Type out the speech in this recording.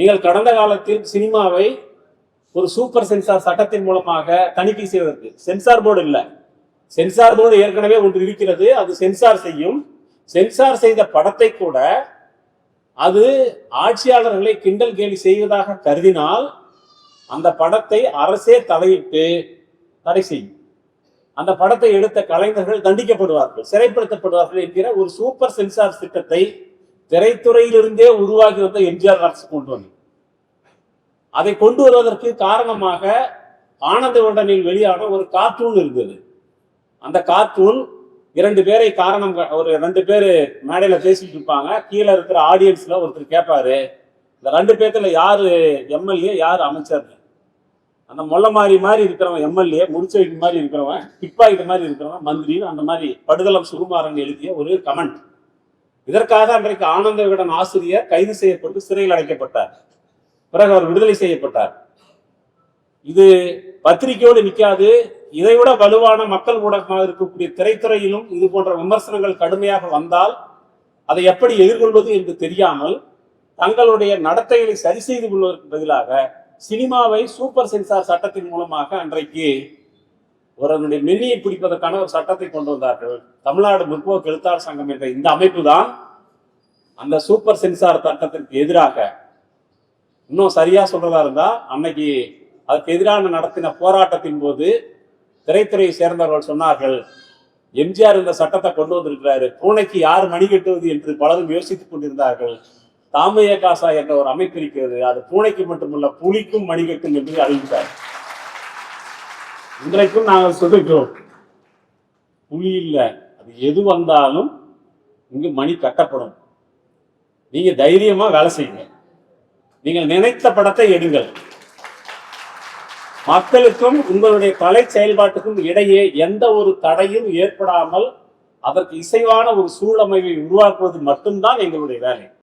நீங்கள் கடந்த காலத்தில் சினிமாவை ஒரு சூப்பர் சென்சார் சட்டத்தின் மூலமாக தணிக்கை செய்வதற்கு. சென்சார் போர்டு இல்லை. சென்சார் போர்டு ஏற்கனவே ஒன்று இருக்கிறது. அது சென்சார் செய்யும். சென்சார் செய்த படத்தை கூட அது ஆட்சியாளர்களை கிண்டல் கேலி செய்வதாக கருதினால் அந்த படத்தை அரசே தலையிட்டு தடை செய்யும். அந்த படத்தை எடுத்த கலைஞர்கள் தண்டிக்கப்படுவார்கள் சிறைப்படுத்தப்படுவார்கள் என்கிற ஒரு சூப்பர் சென்சார் திட்டத்தை திரைத்துறையிலிருந்தே உருவாகி வந்த எம்ஜிஆர் அரசு கொண்டு வந்தது அதை கொண்டு வருவதற்கு காரணமாக ஆனந்த விகடனில் வெளியான ஒரு கார்ட்டூன் இருந்தது. அந்த கார்ட்டூன் இரண்டு பேரை காரணம் ஒரு ரெண்டு பேர் மேடையில் பேசிட்டு இருப்பாங்க. கீழே இருக்கிற ஆடியன்ஸில் ஒருத்தர் கேட்பாரு இந்த ரெண்டு பேர்த்துல யாரு எம்எல்ஏ யார் அமைச்சர் அந்த மொல்ல மாதிரி மாதிரி இருக்கிறவன் எம்எல்ஏ முடிச்ச மாதிரி இருக்கிறவன் பிக்பாக்கெட் மாதிரி இருக்கிறவன் மந்திரின்னு அந்த மாதிரி படுதளம் சுகுமாரன் எழுதிய ஒரு கமெண்ட். இதற்காக அன்றைக்கு ஆனந்த விகடன் ஆசிரியர் கைது செய்யப்பட்டு சிறையில் அடைக்கப்பட்டார். பிறகு அவர் விடுதலை செய்யப்பட்டார். இது பத்திரிகையோடு நிற்காது இதைவிட வலுவான மக்கள் ஊடகமாக இருக்கக்கூடிய திரைத்துறையிலும் இது போன்ற விமர்சனங்கள் கடுமையாக வந்தால் அதை எப்படி எதிர்கொள்வது என்று தெரியாமல் தங்களுடைய நடத்தைகளை சரி செய்து கொள்வதற்கு பதிலாக சினிமாவை சூப்பர் சென்சார் சட்டத்தின் மூலமாக அன்றைக்கு ஒருவனுடைய மென்னியை பிடிப்பதற்கான ஒரு சட்டத்தை கொண்டு வந்தார்கள். தமிழ்நாடு முற்போக்கு எழுத்தாளர் சங்கம் என்ற இந்த அமைப்பு தான் அந்த சூப்பர் சென்சார் சட்டத்திற்கு எதிராக இன்னும் சரியா சொல்றதா இருந்தா அன்னைக்கு அதுக்கு எதிரான நடத்தின போராட்டத்தின் போது திரைத்துறையை சேர்ந்தவர்கள் சொன்னார்கள் எம்ஜிஆர் இந்த சட்டத்தை கொண்டு வந்திருக்கிறாரு பூனைக்கு யார் மணி கட்டுவது என்று பலரும் யோசித்துக் கொண்டிருந்தார்கள். தாமைய காசா என்ற ஒரு அமைப்பு இருக்கிறது அது பூனைக்கு மட்டுமல்ல புலிக்கும் மணி கட்டும் என்று அறிவித்தார். இன்றைக்கும் நாங்கள் சொல்லிக்கிறோம் புலி இல்லை. அது எது வந்தாலும் இங்கு மணி கட்டப்படும். நீங்க தைரியமா வேலை செய்யுங்க. நீங்கள் நினைத்த படத்தை எடுங்கள். மக்களுக்கும் உங்களுடைய கலை செயல்பாட்டுக்கும் இடையே எந்த ஒரு தடையும் ஏற்படாமல் அதற்கு இசைவான ஒரு சூழமைவை உருவாக்குவது மட்டும்தான் எங்களுடைய வேலை.